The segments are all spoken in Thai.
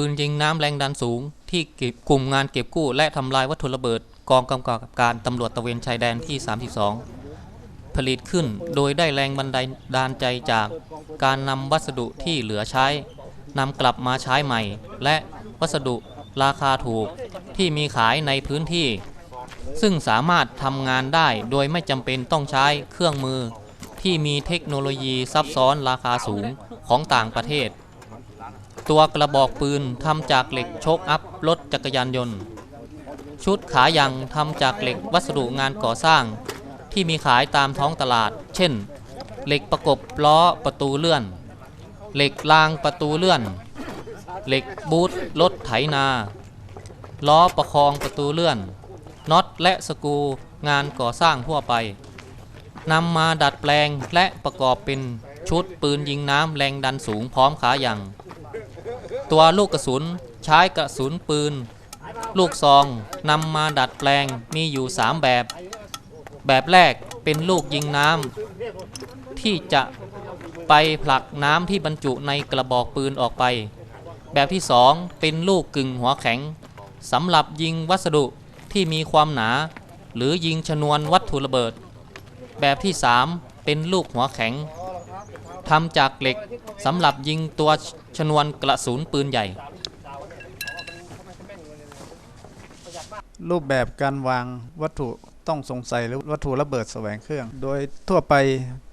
ปืนยิงน้ำแรงดันสูง ที่เก็บกลุ่มงานเก็บกู้และทำลายวัตถุระเบิด กองกำกับการตำรวจตะเวนชายแดนที่ 32 ผลิตขึ้นโดยได้แรงบันดาลใจจากการนำวัสดุที่เหลือใช้นำกลับมาใช้ใหม่ และวัสดุราคาถูกที่มีขายในพื้นที่ ซึ่งสามารถทำงานได้โดยไม่จำเป็นต้องใช้เครื่องมือ ที่มีเทคโนโลยีซับซ้อนราคาสูงของต่างประเทศ ตัวกระบอกปืนทำจากเหล็กโชคอัพรถจักรยานยนต์ ชุดขายังทำจากเหล็กวัสดุงานก่อสร้าง ที่มีขายตามท้องตลาด เช่น เหล็กประกบล้อประตูเลื่อน เหล็กรางประตูเลื่อน เหล็กบูทรถไถนา ล้อประคองประตูเลื่อน น็อตและสกูงานก่อสร้างทั่วไปนำมาดัดแปลงและประกอบเป็นชุดปืนยิงน้ำแรงดันสูงพร้อมขายัง ตัวลูกกระสุนใช้กระสุนปืน ลูกซองนำมาดัดแปลงมีอยู่ 3 แบบ แบบแรกเป็นลูกยิงน้ำที่จะไปผลักน้ำที่บรรจุในกระบอกปืนออกไป แบบที่ 2 เป็นลูกกึ่งหัวแข็งสำหรับยิงวัสดุที่มีความหนา หรือยิงชนวนวัตถุระเบิด แบบที่ 3 เป็นลูกหัวแข็ง ทำจากเหล็กสำหรับยิงตัวชนวนกระสุนปืนใหญ่ รูปแบบการวางวัตถุต้องสงสัยหรือวัตถุระเบิดแสวงเครื่อง โดยทั่วไป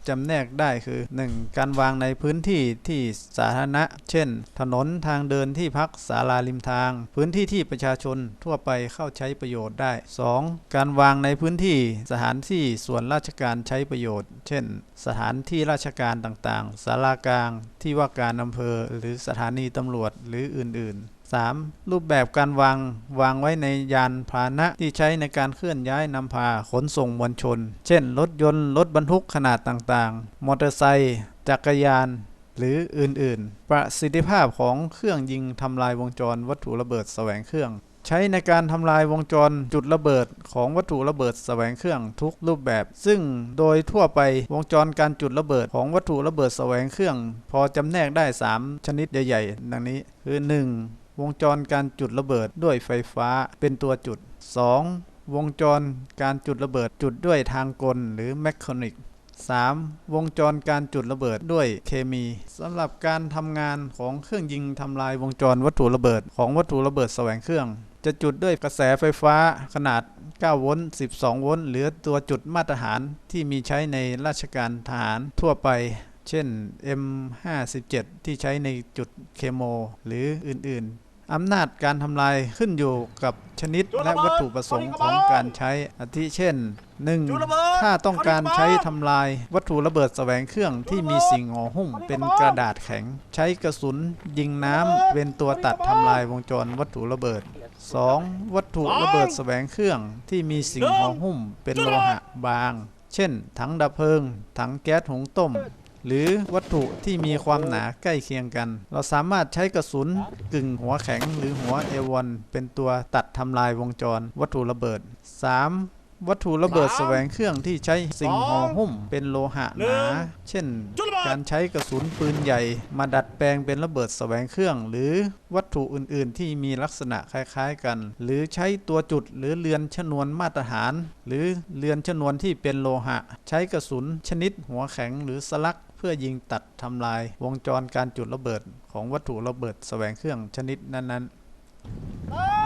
จำแนกได้คือ 1. การวางในพื้นที่ที่สาธารณะ เช่น ถนนทางเดินที่พักศาลาริมทาง พื้นที่ที่ประชาชนทั่วไปเข้าใช้ประโยชน์ได้ 2. การวางในพื้นที่สถานที่ส่วนราชการใช้ประโยชน์ เช่น สถานที่ราชการต่างๆศาลากลาง ที่ว่าการอำเภอ หรือสถานีตำรวจหรืออื่น ๆ 3. รูปแบบการวางวางไว้ในยานพาหนะที่ใช้ในการเคลื่อนย้ายนำพาขนส่งมวลชน เช่น รถยนต์ รถบรรทุกขนาดต่างๆ มอเตอร์ไซค์จักรยาน หรืออื่นๆ ประสิทธิภาพของเครื่องยิงทำลายวงจรวัตถุระเบิดแสวงเครื่อง ใช้ในการทำลายวงจรจุดระเบิดของวัตถุระเบิดแสวงเครื่องทุกรูปแบบ ซึ่งโดยทั่วไปวงจรการจุดระเบิดของวัตถุระเบิดแสวงเครื่อง พอจำแนกได้ 3 ชนิดใหญ่ ๆ ดังนี้คือ 1. วงจรการจุดระเบิดด้วยไฟฟ้าเป็นตัวจุด 2. วงจรการจุดระเบิดจุดด้วยทางกลหรือแมคานิก 3. วงจรการจุดระเบิดด้วยเคมีสำหรับการทำงานของเครื่องยิงทำลายวงจรวัตถุระเบิดของวัตถุระเบิดแสวงเครื่อง จะจุดด้วยกระแสไฟฟ้าขนาด 9 โวลต์ 12 โวลต์หรือตัวจุดมาตรฐานที่มีใช้ในราชการทหารทั่วไป เช่น M57 ที่ใช้ในจุดเคโมหรืออื่นๆ อำนาจการทำลายขึ้นอยู่กับชนิดและวัตถุประสงค์ของการใช้อาทิเช่น 1. ถ้าต้องการใช้ทำลายวัตถุระเบิดแสวงเครื่องที่มีสิ่งห่อหุ้มเป็นกระดาษแข็ง ใช้กระสุนยิงน้ำเป็นตัวตัดทำลายวงจรวัตถุระเบิด 2. วัตถุระเบิดแสวงเครื่องที่มีสิ่งห่อหุ้มเป็นโลหะบาง เช่น ถังดับเพลิง ถังแก๊สหุงต้ม หรือวัตถุที่มีความหนาใกล้เคียงกัน เราสามารถใช้กระสุนกึ่งหัวแข็งหรือหัวเอวอนเป็นตัวตัดทำลายวงจร วัตถุระเบิด 3. วัตถุระเบิดแสวงเครื่องที่ใช้สิ่งห่อหุ้มเป็นโลหะหนา เช่น การใช้กระสุนปืนใหญ่มาดัดแปลงเป็นระเบิดแสวงเครื่อง หรือวัตถุอื่น ๆ ที่มีลักษณะคล้าย ๆ กัน หรือใช้ตัวจุดหรือเรือนชนวนมาตรฐาน หรือเรือนชนวนที่เป็นโลหะ ใช้กระสุนชนิดหัวแข็งหรือสลัก เพื่อยิงตัดทำลายวงจรการจุดระเบิดของวัตถุระเบิดแสวงเครื่องชนิดนั้น ๆ